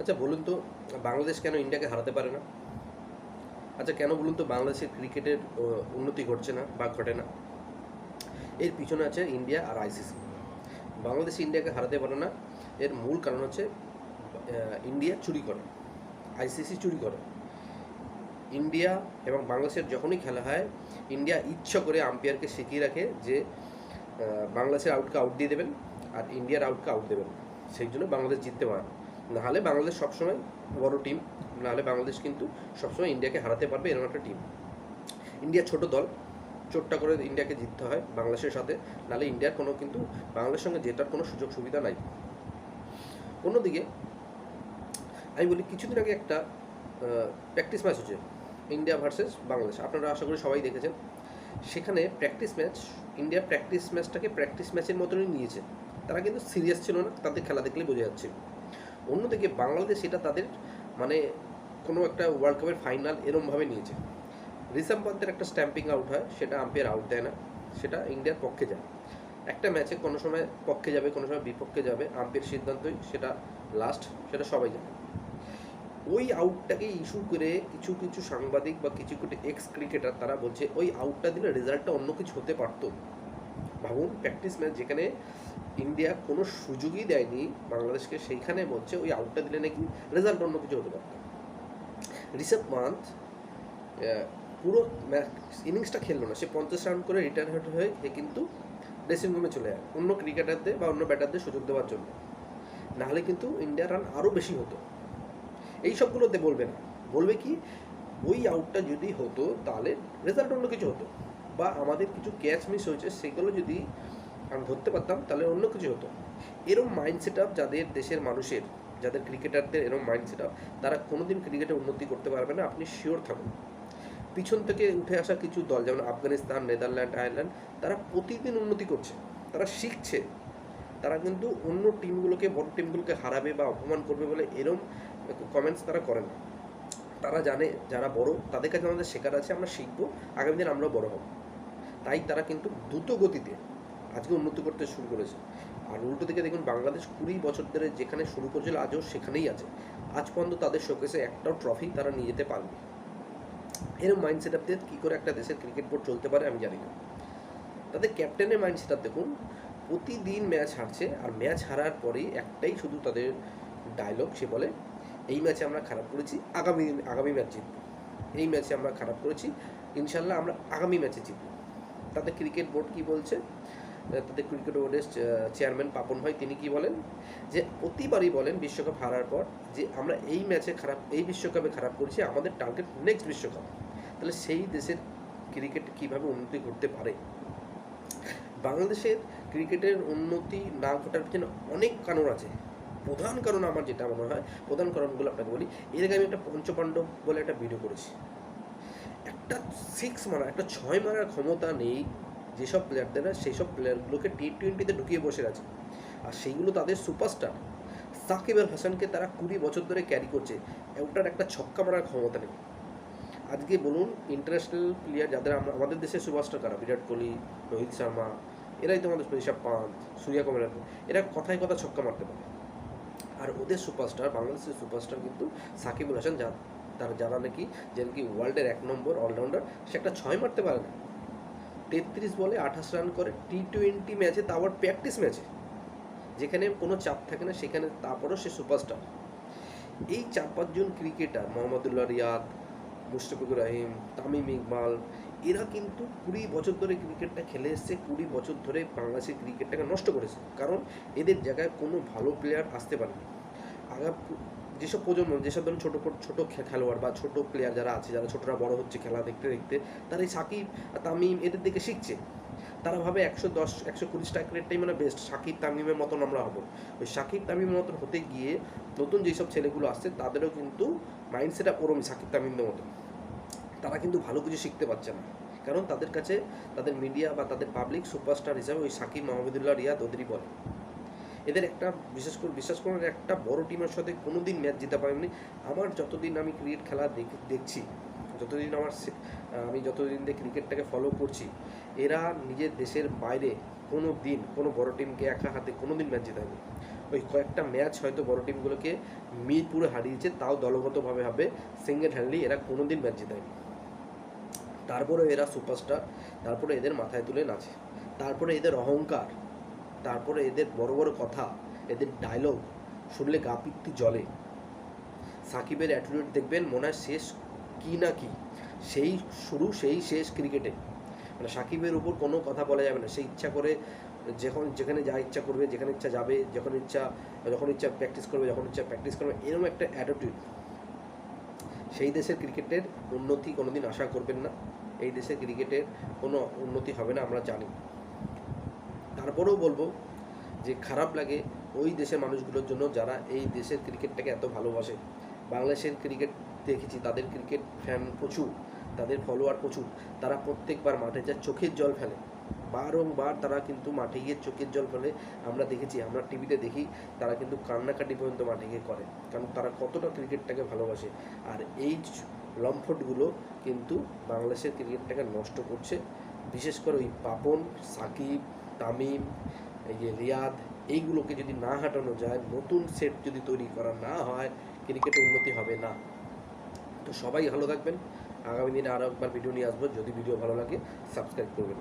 আচ্ছা বলুন তো, বাংলাদেশ কেন ইন্ডিয়াকে হারাতে পারে না? আচ্ছা কেন বলুন তো বাংলাদেশের ক্রিকেটের উন্নতি ঘটছে না বা ঘটে না? এর পিছনে আছে ইন্ডিয়া আর আইসিসি। বাংলাদেশ ইন্ডিয়াকে হারাতে পারে না, এর মূল কারণ হচ্ছে ইন্ডিয়া চুরি করে, আইসিসি চুরি করে। ইন্ডিয়া এবং বাংলাদেশের যখনই খেলা হয়, ইন্ডিয়া ইচ্ছা করে আম্পায়ারকে শিখিয়ে রাখে যে বাংলাদেশের আউটকে আউট দিয়ে দেবেন, আর ইন্ডিয়ার আউটকে আউট দেবেন। সেই জন্য বাংলাদেশ জিততে পারে। নাহলে বাংলাদেশ সবসময় বড় টিম নাহলে বাংলাদেশ কিন্তু সবসময় ইন্ডিয়াকে হারাতে পারবে এরকম একটা টিম ইন্ডিয়া ছোট দল, চোটটা করে ইন্ডিয়াকে জিততে হয় বাংলাদেশের সাথে, নাহলে ইন্ডিয়ার কোনো কিন্তু, বাংলাদেশের সঙ্গে জেতার কোনো সুযোগ সুবিধা নাই। অন্যদিকে, আমি বলি কিছুদিন আগে একটা প্র্যাকটিস ম্যাচ হচ্ছে ইন্ডিয়া ভার্সেস বাংলাদেশ। আপনারা আশা করি সবাই দেখেছেন। সেখানে প্র্যাকটিস ম্যাচ ইন্ডিয়া প্র্যাকটিস ম্যাচটাকে প্র্যাকটিস ম্যাচের মতনই নিয়েছে। তারা কিন্তু সিরিয়াস ছিল না, তাদের খেলা দেখলে বোঝা যাচ্ছে। অন্যদিকে বাংলাদেশ এটা তাদের মানে কোনো একটা ওয়ার্ল্ড কাপের ফাইনাল এরমভাবে নিয়েছে। রিসাম পান্তের একটা স্ট্যাম্পিং আউট হয়, সেটা আম্পায়ার আউট দেয় না, সেটা ইন্ডিয়ার পক্ষে যায়। একটা ম্যাচে কোনো সময় পক্ষে যাবে, কোনো সময় বিপক্ষে যাবে আম্পায়ার সিদ্ধান্তই সেটা লাস্ট সেটা সবাই জানে। ওই আউটটাকে ইস্যু করে কিছু কিছু সাংবাদিক বা কিছু কিছু এক্স ক্রিকেটার তারা বলছে, ওই আউটটা দিলে রেজাল্টটা অন্য কিছু হতে পারতো। ভাবুন প্র্যাকটিস ম্যাচ যেখানে ইন্ডিয়া কোনো সুযোগই দেয়নি বাংলাদেশকে, সেইখানে বলছে ওই আউটটা দিলে নাকি রেজাল্ট অন্য কিছু হতে পারত। রিসেপ মান্থ পুরো ইনিংসটা খেললো না। সে পঞ্চাশ রান করে রিটায়ার হয়ে সে কিন্তু ড্রেসিং রুমে চলে যায়, অন্য ক্রিকেটারদের বা অন্য ব্যাটারদের সুযোগ দেওয়ার জন্য। নাহলে কিন্তু ইন্ডিয়ার রান আরও বেশি হতো। এই সবগুলোতে বলবে না। বলবে কি, ওই আউটটা যদি হতো, তাহলে রেজাল্ট অন্য কিছু হতো। বা আমাদের কিছু ক্যাচ মিস হয়েছে, সেগুলো যদি আমি ধরতে পারতাম, তাহলে অন্য কিছু হতো। এরম মাইন্ড সেট আপ যাদের দেশের মানুষের, যাদের ক্রিকেটারদের এরম মাইন্ড সেট আপ তারা কোনোদিন ক্রিকেটে উন্নতি করতে পারবে না, আপনি শিওর থাকুন। পিছন থেকে উঠে আসা কিছু দল, যেমন আফগানিস্তান, নেদারল্যান্ড, আয়ারল্যান্ড, তারা প্রতিদিন উন্নতি করছে, তারা শিখছে। তারা কিন্তু অন্য টিমগুলোকে বড় টিমগুলোকে হারাবে বা অপমান করবে বলে এরম কমেন্টস তারা করে না। তারা জানে যারা বড়, তাদের কাছে আমাদের শেখার আছে, আমরা শিখব, আগামী দিন আমরাও বড় হব। তাই তারা কিন্তু দ্রুত গতিতে আজকে উন্নতি করতে শুরু করেছে। আর উল্টো দিকে দেখুন, বাংলাদেশ কুড়ি বছর ধরে যেখানে শুরু করেছিল, আজও সেখানেই আছে। আজ পর্যন্ত তাদের শোকেসে একটাও ট্রফি তারা নিয়ে যেতে পারবে এরকম মাইন্ড সেট আপ দিয়ে কী করে একটা দেশের ক্রিকেট বোর্ড চলতে পারে আমি জানি না। তাদের ক্যাপ্টেনের মাইন্ড সেট আপ দেখুন, প্রতিদিন ম্যাচ হারছে, আর ম্যাচ হারার পরেই একটাই শুধু তাদের ডায়লগ সে বলে, এই ম্যাচে আমরা খারাপ করেছি, আগামী আগামী ম্যাচ জিতব। এই ম্যাচে আমরা খারাপ করেছি, ইনশাল্লাহ আমরা আগামী ম্যাচে জিতব। তাদের ক্রিকেট বোর্ড কি বলছে? তাদের ক্রিকেট বোর্ডের চেয়ারম্যান পাপন ভাই তিনি কি বলেন? যে প্রতিবারই বলেন বিশ্বকাপ হারার পর যে আমরা এই ম্যাচে খারাপ, এই বিশ্বকাপে খারাপ করছি, আমাদের টার্গেট নেক্সট বিশ্বকাপ। তাহলে সেই দেশের ক্রিকেট কীভাবে উন্নতি করতে পারে? বাংলাদেশের ক্রিকেটের উন্নতি না ঘটার পিছনে অনেক কারণ আছে। প্রধান কারণ আমার যেটা মনে হয়, প্রধান কারণগুলো আপনাকে বলি। এর আগে আমি একটা পঞ্চপাণ্ডব বলে একটা ভিডিও করেছি। একটা সিক্স মারা একটা ছয় মারার ক্ষমতা নেই যেসব প্লেয়ারদের সেই সব প্লেয়ারগুলোকে টি টোয়েন্টিতে ঢুকিয়ে বসে আছে আর সেইগুলো তাদের সুপারস্টার সাকিব আল হাসানকে তারা কুড়ি বছর ধরে ক্যারি করছে। ওটার একটা ছক্কা মারার ক্ষমতা নেই। আজকে বলুন ইন্টারন্যাশনাল প্লেয়ার যাদের আমরা, আমাদের দেশের সুপারস্টার কারা? বিরাট কোহলি, রোহিত শর্মা, এরাই তো আমাদের ঋষভ পান্ত সূর্যা কুমার এরা কথায় কথা ছক্কা মারতে পারে। আর ওদের সুপারস্টার বাংলাদেশের সুপারস্টার কিন্তু সাকিবুল হাসান যা তার যারা নাকি যে নাকি ওয়ার্ল্ডের এক নম্বর অলরাউন্ডার, সে একটা ছয় মারতে পারে না। তেত্রিশ বলে আঠাশ রান করে টি টোয়েন্টি ম্যাচে তা আবার প্র্যাকটিস ম্যাচে, যেখানে কোনো চাপ থাকে না, সেখানে তারপরও সে সুপারস্টার। এই চার পাঁচজন ক্রিকেটার, মোহাম্মদুল্লাহ রিয়াদ মুশতাফিকুর রহিম, তামিম ইকবাল, এরা কিন্তু কুড়ি বছর ধরে ক্রিকেটটা খেলে এসছে, কুড়ি বছর ধরে বাংলাদেশের ক্রিকেটটাকে নষ্ট করেছে। কারণ এদের জায়গায় কোনো ভালো প্লেয়ার আসতে পারেনি। আগা যেসব প্রজন্ম, যেসব ধরুন ছোটো ছোটো খেলোয়াড় বা ছোটো প্লেয়ার যারা আছে, যারা ছোটরা বড় হচ্ছে খেলা দেখতে দেখতে, তারা এই সাকিব তামিম এদের দিকে শিখছে। তারা ভাবে একশো দশ, একশো কুড়ি স্ট্রাইক রেটটাই মানে বেস্ট সাকিব তামিমের মতন আমরা হব। ওই সাকিব তামিমের মতন হতে গিয়ে নতুন যেসব ছেলেগুলো আসছে, তাদেরও কিন্তু মাইন্ডসেটটা ওরম সাকিব তামিমের মতো তারা কিন্তু ভালো কিছু শিখতে পারছে না। কারণ তাদের কাছে, তাদের মিডিয়া বা তাদের পাবলিক সুপারস্টার হিসাবে ওই সাকিব, মাহমুদুল্লাহ রিয়াদ ওদেরই বলে। এদের একটা বিশেষ করে বিশ্বাস করুন একটা বড় টিমের সাথে কোনো দিন ম্যাচ জিতে পারেনি। আমার যতদিন আমি ক্রিকেট খেলা দেখ- দেখছি, যতদিন আমার আমি যতদিন দিয়ে ক্রিকেটটাকে ফলো করছি, এরা নিজের দেশের বাইরে কোনো দিন কোনো বড় টিমকে একা হাতে কোনো দিন ম্যাচ জেতায়নি। ওই কয়েকটা ম্যাচ হয়তো বড় টিমগুলোকে মিরপুরে হারিয়েছে, তাও দলগতভাবে হবে সিঙ্গেল হ্যান্ডলি এরা কোনো দিন ম্যাচ জেতায়নি। তারপরে এরা সুপারস্টার তারপরে এদের মাথায় তুলে নাচে। তারপরে এদের অহংকার তারপরে এদের বড় বড় কথা, এদের ডায়লগ শুনলে গা পিত্তি জলে সাকিবের অ্যাটিটিউড দেখবেন, মনে হয় শেষ কি না কি, সেই শুরু, সেই শেষ ক্রিকেটে মানে সাকিবের উপর কোনো কথা বলা যাবে না, সে ইচ্ছা করে যখন, যেখানে যা ইচ্ছা করবে, যেখানে ইচ্ছা যাবে, যখন ইচ্ছা যখন ইচ্ছা প্র্যাকটিস করবে, যখন ইচ্ছা প্র্যাকটিস করবে, এরকম একটা অ্যাটিটিউড সেই দেশের ক্রিকেটের উন্নতি কোনোদিন আশা করবেন না। এই দেশের ক্রিকেটের কোনো উন্নতি হবে না, আমরা জানি। তারপরেও বলব যে খারাপ লাগে ওই দেশের মানুষগুলোর জন্য যারা এই দেশের ক্রিকেটটাকে এত ভালোবাসে। বাংলাদেশের ক্রিকেট দেখেছি, তাদের ক্রিকেট ফ্যান প্রচুর, তাদের ফলোয়ার প্রচুর। তারা প্রত্যেকবার মাঠে যায় চোখের জল ফেলে, বারংবার তারা কিন্তু মাঠে গিয়ে চোখের জল ফেলে। আমরা দেখেছি, আমরা টিভিতে দেখি, তারা কিন্তু কান্নাকাটি পর্যন্ত মাঠে গিয়ে করে, কারণ তারা কতটা ক্রিকেটটাকে ভালোবাসে। আর এই লম্ফটগুলো কিন্তু বাংলাদেশের ক্রিকেটটাকে নষ্ট করছে। বিশেষ করে ওই পাপন, সাকিব তামিম, এই যে রিয়াদ, এইগুলোকে যদি না হাঁটানো যায়, নতুন সেট যদি তৈরি করা না হয় ক্রিকেটে উন্নতি হবে না। তো সবাই ভালো থাকবেন। আগামী দিনে আরও একবার ভিডিও নিয়ে আসব। যদি ভিডিও ভালো লাগে সাবস্ক্রাইব করবেন।